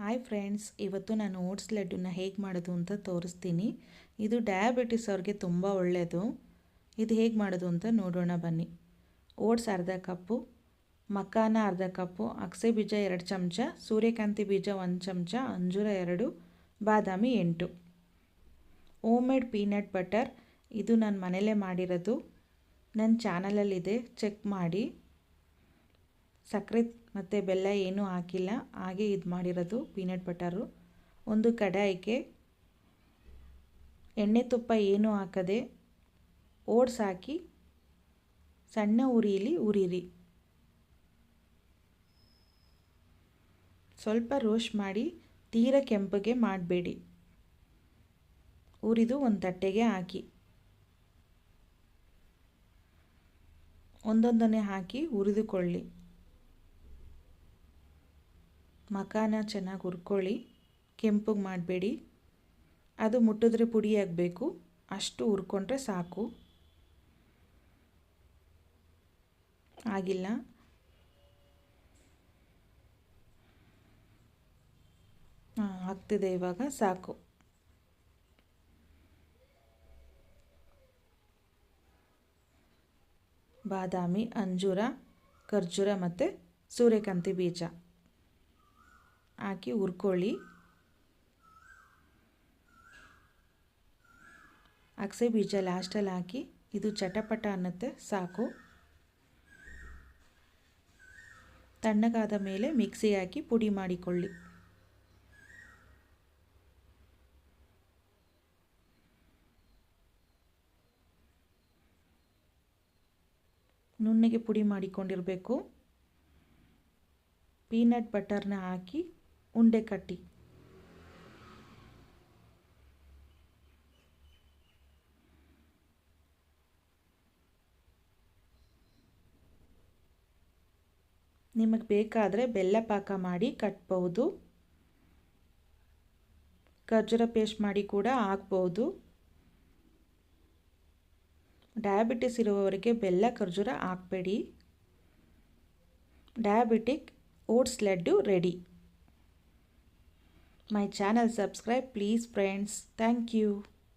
Hi friends ಇವತ್ತು ನಾನು oats ಲಡ್ಡುನ ಹೇಗೆ ಮಾಡೋದು ಅಂತ ತೋರಿಸ್ತೀನಿ. ಇದು ಡಯಾಬಿಟಿಸ್ ಅವ್ರಿಗೆ ತುಂಬ ಒಳ್ಳೆಯದು ಇದು ಹೇಗೆ ಮಾಡೋದು ಅಂತ ನೋಡೋಣ ಬನ್ನಿ. ಓಟ್ಸ್ ಅರ್ಧ ಕಪ್ಪು ಮಕ್ಕಾನ ಅರ್ಧ ಕಪ್ಪು ಅಗಸೆ ಬೀಜ ಎರಡು ಚಮಚ, ಸೂರ್ಯಕಾಂತಿ ಬೀಜ ಒಂದು ಚಮಚ, ಅಂಜೂರ ಎರಡು, ಬಾದಾಮಿ ಎಂಟು. ಓಮೇಡ್ ಮೇಡ್ ಪೀನಟ್ ಬಟರ್ ಇದು ನಾನು ಮನೇಲೇ ಮಾಡಿರೋದು. ನನ್ನ ಚಾನಲಲ್ಲಿದೆ ಚೆಕ್ ಮಾಡಿ. ಸಕ್ಕರೆ ಮತ್ತು ಬೆಲ್ಲ ಏನೂ ಹಾಕಿಲ್ಲ. ಹಾಗೆ ಇದು ಮಾಡಿರೋದು ಪೀನಟ್ ಬಟರು. ಒಂದು ಕಡಾಯಿಗೆ ಎಣ್ಣೆ ತುಪ್ಪ ಏನೂ ಹಾಕದೆ ಓಟ್ಸ್ ಹಾಕಿ ಸಣ್ಣ ಉರಿಯಲ್ಲಿ ಉರಿರಿ. ಸ್ವಲ್ಪ ರೋಸ್ಟ್ ಮಾಡಿ ತೀರ ಕೆಂಪಗೆ ಮಾಡಬೇಡಿ. ಉರಿದು ಒಂದು ತಟ್ಟೆಗೆ ಹಾಕಿ. ಒಂದೊಂದನ್ನೇ ಹಾಕಿ ಹುರಿದುಕೊಳ್ಳಿ ಮಕಾನ ಚೆನ್ನಾಗಿ ಹುರ್ಕೊಳ್ಳಿ, ಕೆಂಪಗೆ ಮಾಡಬೇಡಿ. ಅದು ಮುಟ್ಟಿದ್ರೆ ಪುಡಿ ಆಗಬೇಕು. ಅಷ್ಟು ಹುರ್ಕೊಂಡ್ರೆ ಸಾಕು. ಆಗಿಲ್ಲ. ಆಗ್ತಿದೆ ಇವಾಗ. ಸಾಕು. ಬಾದಾಮಿ, ಅಂಜೂರ, ಖರ್ಜೂರ ಮತ್ತು ಸೂರ್ಯಕಾಂತಿ ಬೀಜ. ಹಾಕಿ ಹುರ್ಕೊಳ್ಳಿ. ಅಗಸೆ ಬೀಜ ಲಾಸ್ಟಲ್ಲಿ ಹಾಕಿ, ಇದು ಚಟಪಟ ಅನ್ನತ್ತೆ, ಸಾಕು. ತಣ್ಣಗಾದ ಮೇಲೆ ಮಿಕ್ಸಿ ಹಾಕಿ ಪುಡಿ ಮಾಡಿಕೊಳ್ಳಿ. ನುಣ್ಣಗೆ ಪುಡಿ ಮಾಡಿಕೊಂಡಿರಬೇಕು. ಪೀನಟ್ ಬಟರ್ನ ಹಾಕಿ ಉಂಡೆ ಕಟ್ಟಿ. ನಿಮಗೆ ಬೇಕಾದರೆ ಬೆಲ್ಲ ಪಾಕ ಮಾಡಿ ಕಟ್ಬೋದು ಖರ್ಜೂರ ಪೇಸ್ಟ್ ಮಾಡಿ ಕೂಡ ಹಾಕ್ಬೋದು ಡಯಾಬಿಟಿಸ್ ಇರುವವರಿಗೆ ಬೆಲ್ಲ, ಖರ್ಜೂರ ಹಾಕಬೇಡಿ. Diabetic oats laddu ready. my channel subscribe please friends. Thank you.